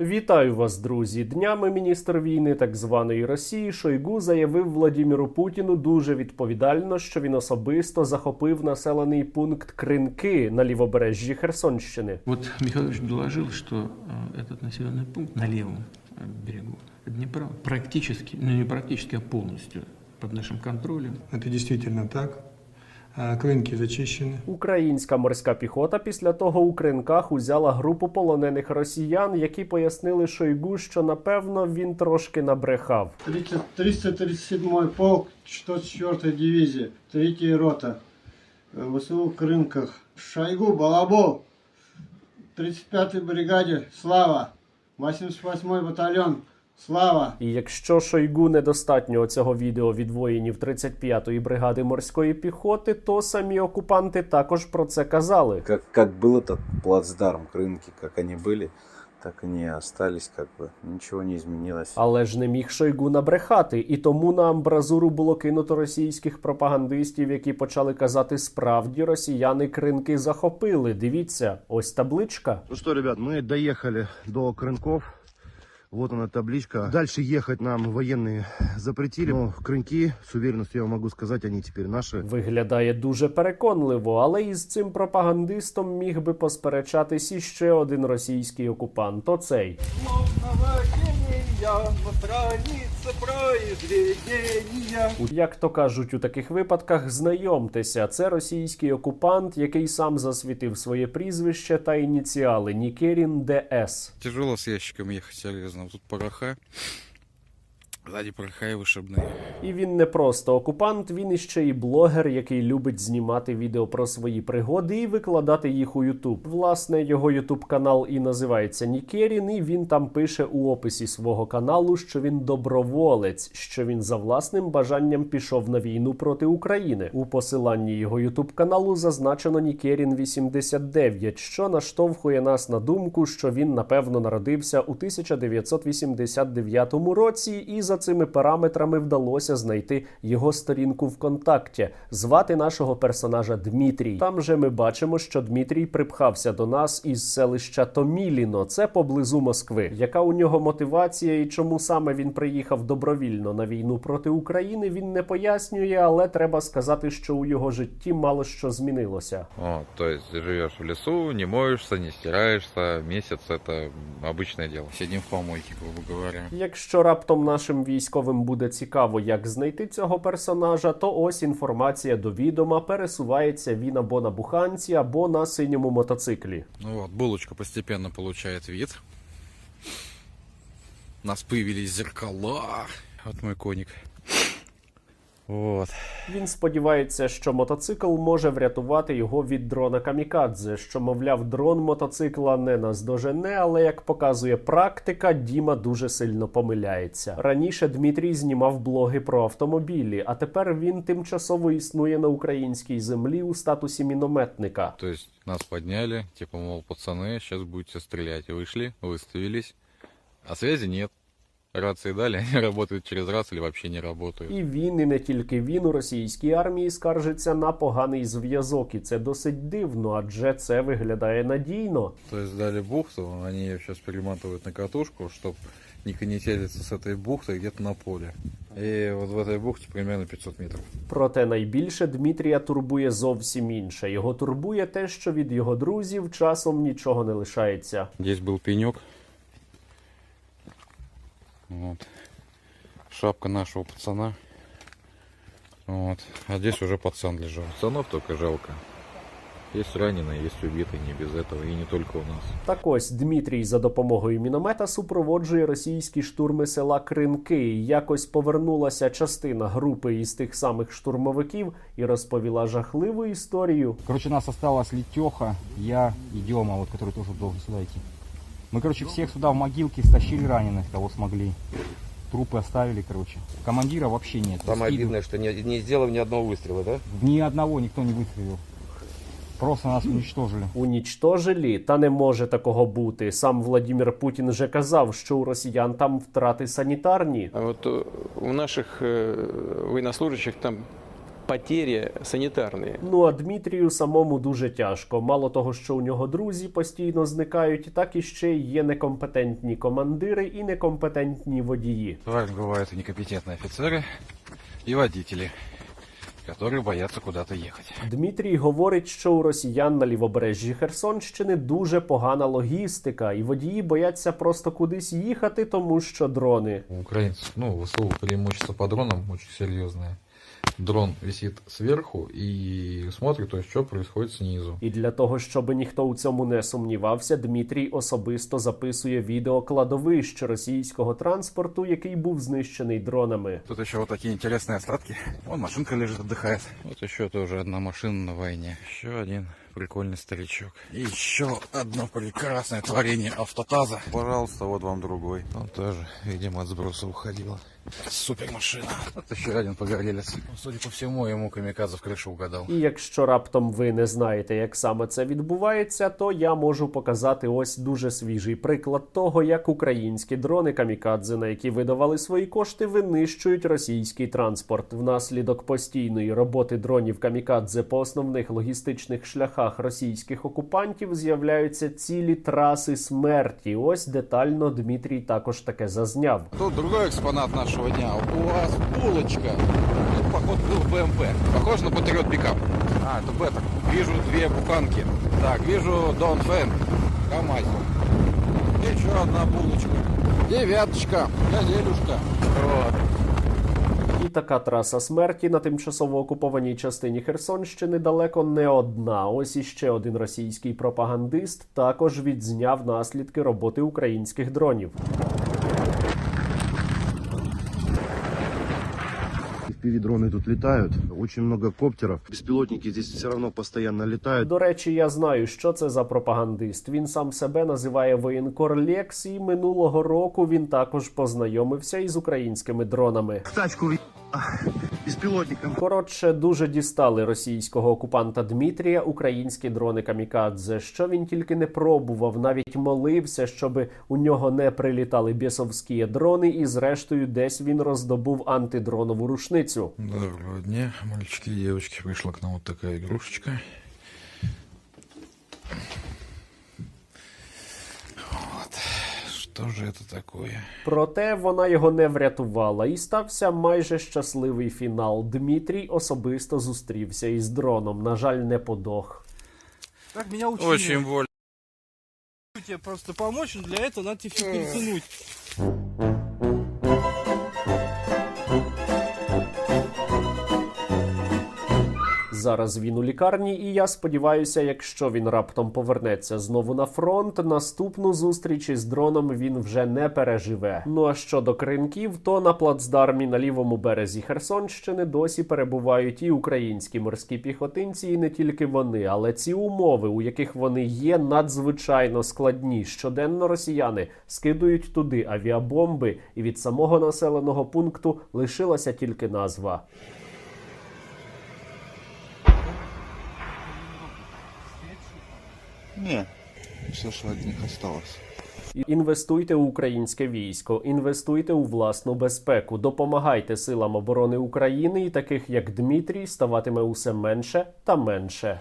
Вітаю вас, друзі! Днями міністр війни так званої Росії Шойгу заявив Владіміру Путіну дуже відповідально, що він особисто захопив населений пункт Кринки на лівобережжі Херсонщини. Вот Михайлович доложил, что э, этот населенный пункт на левом э, берегу Днепра практически, ну не практически, а полностью под нашим контролем. Это действительно так. А, Клинки зачищены. Українська морська піхота після того у кринках узяла групу полонених росіян, які пояснили Шойгу, що напевно він трошки набрехав. 30 337 полк 104 дивизия, 3 рота, э, ВСУ в Крынках. Шойгу, Балабол, 35-й бригаде, Слава, 88-й батальон, Слава. І якщо Шойгу недостатньо цього відео від воїнів 35-ї бригади морської піхоти, то самі окупанти також про це казали. Как, как был этот плацдарм, рынки, как они были, так они и остались, как бы ничего не изменилось. Але ж не міг Шойгу набрехати, і тому на амбразуру було кинуто російських пропагандистів, які почали казати: справді росіяни кринки захопили. Дивіться, ось табличка. Ну что, ребят, мы доехали до Крынков. Вот она табличка. Дальше ехать нам военные запретили. Но криньки, с уверенностью я вам могу сказать, они теперь наши. Виглядає дуже переконливо, але із цим пропагандистом міг би посперечатись іще один російський окупант. Оцей. Як то кажуть у таких випадках, знайомтеся, це російський окупант, який сам засвітив своє прізвище та ініціали Нікерін ДС. Тяжело с ящиком їхати, серйозно. Тут пороха. Сзади пороха и. І він не просто окупант, він іще і блогер, який любить знімати відео про свої пригоди і викладати їх у Ютуб. Власне, його Ютуб канал і називається Нікерін, і він там пише у описі свого каналу, що він доброволець, що він за власним бажанням пішов на війну проти України. У посиланні його Ютуб каналу зазначено Нікерін 89, що наштовхує нас на думку, що він напевно народився у 1989 році, і за цими параметрами вдалося знайти його сторінку ВКонтакті. Звати нашого персонажа Дмитрій. Там же ми бачимо, що Дмитрій припхався до нас із селища Томіліно, це поблизу Москви. Яка у нього мотивація і чому саме він приїхав добровільно на війну проти України? Він не пояснює, але треба сказати, що у його житті мало що змінилося. Вот, то есть ты живешь в лесу, не моешься, не стираешься, месяц это обычное дело. Сидим в помойке, грубо говоря. Якщо раптом нашим військовим буде цікаво, як знайти цього персонажа, то ось інформація до відома пересувається він або на буханці, або на синьому мотоциклі. Ну от булочка постепенно получає вид. У нас появились зеркала. От мой коник. Вот. Він сподівається, що мотоцикл може врятувати його від дрона Камікадзе, що, мовляв, дрон мотоцикла не наздожене, але як показує практика, Діма дуже сильно помиляється. Раніше Дмитрій знімав блоги про автомобілі, а тепер він тимчасово існує на українській землі у статусі мінометника. То есть нас подняли, типа, мол, пацаны, сейчас будете стрелять. Вышли, выставились, а связи нет. Рации дали, они работают через раз или вообще не работают. І він, і не тільки він у російській армії скаржиться на поганий зв'язок, і це досить дивно, адже це виглядає надійно. То есть дали бухту, они ее сейчас перематывают на катушку, чтобы не конетелиться с этой бухтой где-то на поле. И вот в этой бухте примерно 500 метров. Проте найбільше Дмитрія турбує зовсім інше. Його турбує те, що від його друзів часом нічого не лишається. Здесь был пенек. Вот. Шапка нашего пацана. Вот. А здесь уже пацан лежал. Пацанов только жалко. Есть раненые, есть убитые, не без этого, и не только у нас. Так ось Дмитрій за допомогою міномета супроводжує російські штурми села Кринки. І Якось повернулася частина групи із тих самих штурмовиків і розповіла жахливу історію. Короче, нас осталось Летеха, я и Дема, вот, который тоже должен сюда идти. Мы, короче, всех сюда в могилки стащили раненых, кого смогли. Трупы оставили, короче. Командира вообще нет. Самое Скидывают. обидное, что не, не сделав ни одного выстрела, да? Ни одного никто не выстрелил. Просто нас уничтожили. Унічтожили, та не може такого бути. Сам Владімір Путін вже казав, що у росіян там втрати санітарні. А вот э, у наших э, военнослужащих там потери санитарные. Ну а Дмитрію самому дуже тяжко. Мало того, що у нього друзі постійно зникають, так і ще й є некомпетентні командири і некомпетентні водії. Бывают, бывают и некомпетентные офицеры и водители, которые боятся куда-то ехать. Дмитрій говорить, що у росіян на лівобережжі Херсонщини дуже погана логістика, і водії бояться просто кудись їхати, тому що дрони. У украинцев, ну, ВСУ преимущество по дронам очень серьезное. Дрон висит сверху и смотрит, то есть, что происходит снизу. І для того, щоб ніхто у цьому не сумнівався, Дмитрій особисто записує відео кладовищ російського транспорту, який був знищений дронами. Тут еще вот такие интересные остатки. Вон машинка лежит, отдыхает. Вот еще тоже одна машина на войне. Еще один прикольный старичок. И еще одно прекрасное творение автотаза. Пожалуйста, вот вам другой. Он тоже, видимо, от сброса уходил. Супер машина. Вот еще один погорелец. Судя по всему, ему камикадзе в крышу угадал. І якщо раптом ви не знаєте, як саме це відбувається, то я можу показати ось дуже свіжий приклад того, як українські дрони камікадзе, на які видавали свої кошти, винищують російський транспорт. Внаслідок постійної роботи дронів камікадзе по основних логістичних шляхах російських окупантів з'являються цілі траси смерті. Ось детально Дмитрій також таке зазняв. Тут другой экспонат нашего дня. У вас булочка. Тут, походу, был БМП. Похож на патриот пикап. А, это Бетер. Вижу две буханки. Так, вижу Дон Фэн. КамАЗ. Еще одна булочка. Девяточка. Газелюшка. Вот. І така траса смерті на тимчасово окупованій частині Херсонщини далеко не одна. Ось іще один російський пропагандист також відзняв наслідки роботи українських дронів. FPV-дроны тут летают, очень много коптеров. Беспилотники здесь все равно постоянно летают. До речі, я знаю, що це за пропагандист. Він сам себе називає воєнкор Лекс, і минулого року він також познайомився із українськими дронами. Тачку беспилотником. Коротше, дуже дістали російського окупанта Дмитрія українські дрони камікадзе. Що він тільки не пробував, навіть молився, щоб у нього не прилітали бісовські дрони, і зрештою десь він роздобув антидронову рушницю. Доброго дня, мальчики и девочки. Пришла к нам вот такая игрушечка. Что ж це такое? Проте вона його не врятувала, і стався майже щасливий фінал. Дмитрій особисто зустрівся із дроном. На жаль, не подох. Так меня учили. Очень больно. тебе просто помочь, но для этого надо тебе все перетянуть. Зараз він у лікарні, і я сподіваюся, якщо він раптом повернеться знову на фронт, наступну зустріч із дроном він вже не переживе. Ну а щодо кринків, то на плацдармі на лівому березі Херсонщини досі перебувають і українські морські піхотинці, і не тільки вони, але ці умови, у яких вони є, надзвичайно складні. Щоденно росіяни скидують туди авіабомби, і від самого населеного пункту лишилася тільки назва. Не, все, що від них осталось. Інвестуйте у українське військо, інвестуйте у власну безпеку, допомагайте силам оборони України, і таких як Дмитрій ставатиме усе менше та менше.